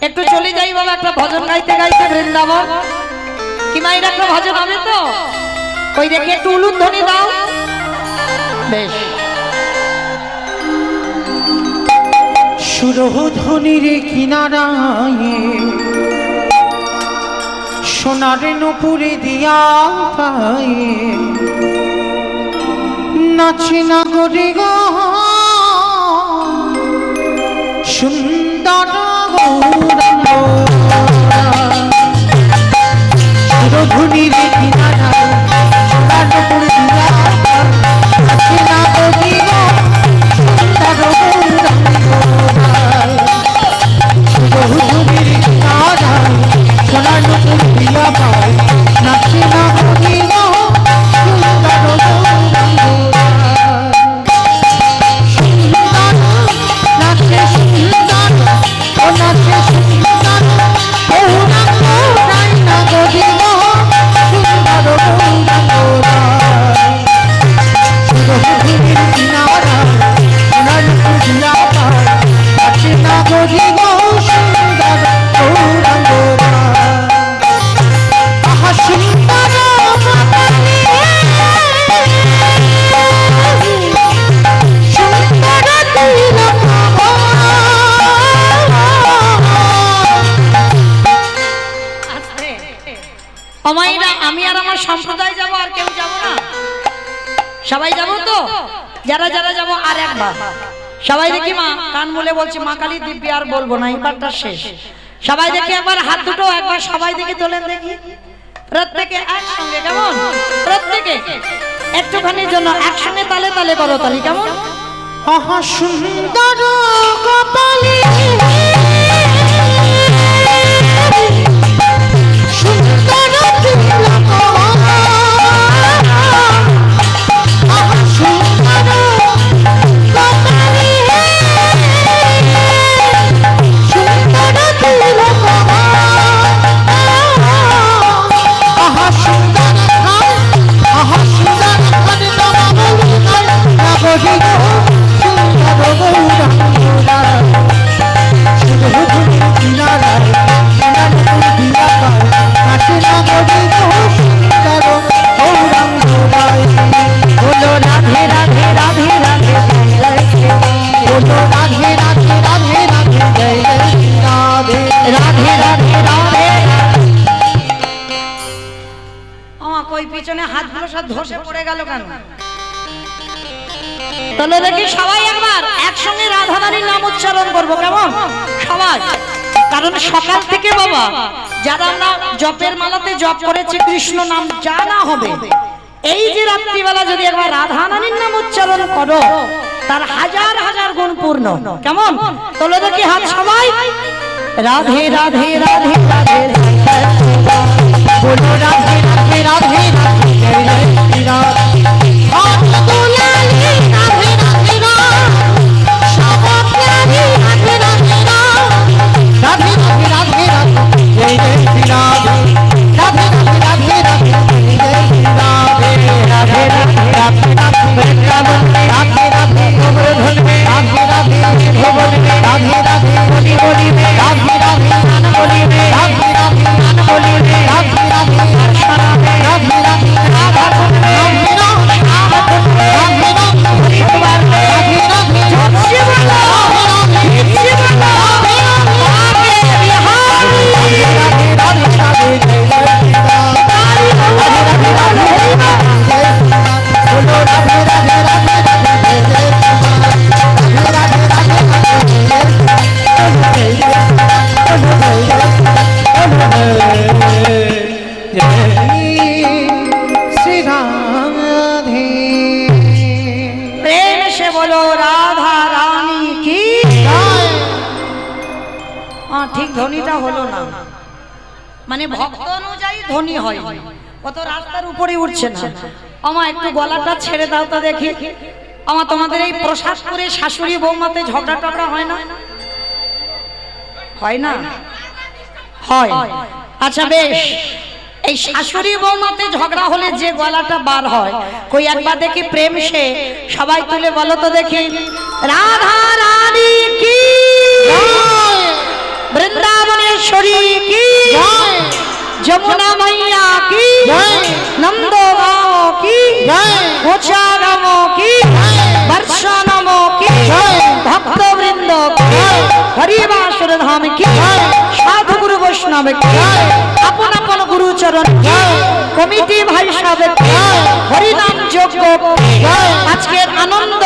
একটু চলে যাই বাবা, একটা ভজন গাইতে গাইতে বৃন্দাবন। কি একটা ভজন হবে তো? ওই দেখে একটু উলুন ধ্বনি দাও। বেশ। সুরধ্বনির কিনারায় সোনার নুপুরে দিয়া পায়ে নাচে না গরে গো। অমাইরা আমি আর আমার সম্প্রদায় যাব আর কেউ যাব না। সবাই যাব তো? যারা যারা যাব আর একবার সবাই দেখি মা কান বলে বলছি মা কালী দিব্যি আর বলব না। এবারটা শেষ। সবাই দেখি একবার হাত দুটো একবার সবাই দেখি তোলেন দেখি। প্রত্যেকে একসঙ্গে কেমন? প্রত্যেকে। একটুখানির জন্য একসঙ্গে তালে তালে করো তালি কেমন? আহা সুন্দর কপালে হাতগুলো সব ধসে পড়ে গেল কেন তাহলে দেখি সবাই একবার একসঙ্গে রাধারানীর নাম উচ্চারণ করব কেমন সবাই কারণ সকাল থেকে বাবা যারা আমরা জপের মালাতে জপ করেছি কৃষ্ণ নাম যা হবে এই যে রাত্রিবেলা যদি একবার রাধারানীর নাম উচ্চারণ করো তার হাজার হাজার গুণ পূর্ণ কেমন তোলো দেখি হাত সবাই রাধে রাধে রাধে রাধে রাধে রাধে রাধে রাধে হ্যাঁ ঠিক ধ্বনিটা হলো না। মানে ভক্ত অনুযায়ী ধ্বনি হয়। কত রাস্তার উপরে উঠছে না। আমার একটু গলাটা ছেড়ে দাও তো দেখি। আমার তোমাদের এই প্রসাদ করে শাশুড়ি বৌমাতে ঝগড়া টগড়া হয় না। হয় না? হয় আচ্ছা বেশ। এই শাশুড়ি বৌমাতে ঝগড়া হলে যে গলাটা বার হয় কই একবার দেখি প্রেম সে সবাই তুলে বলো তো দেখি। রাধা রানী কি? বৃন্দাবনেশ্বরী কি যমুনা মাইয়া কি নন্দ গাঁও কি ওচা গাঁও কি বর্ষা নাম কি। ভক্তবৃন্দ কি জয়। ধাম কি সাধু গুরু বৈষ্ণব কি আপন আপন গুরুচরণ কি কমিটি ভাই সাহেব হরিনাম যোগ্য আজকের আনন্দ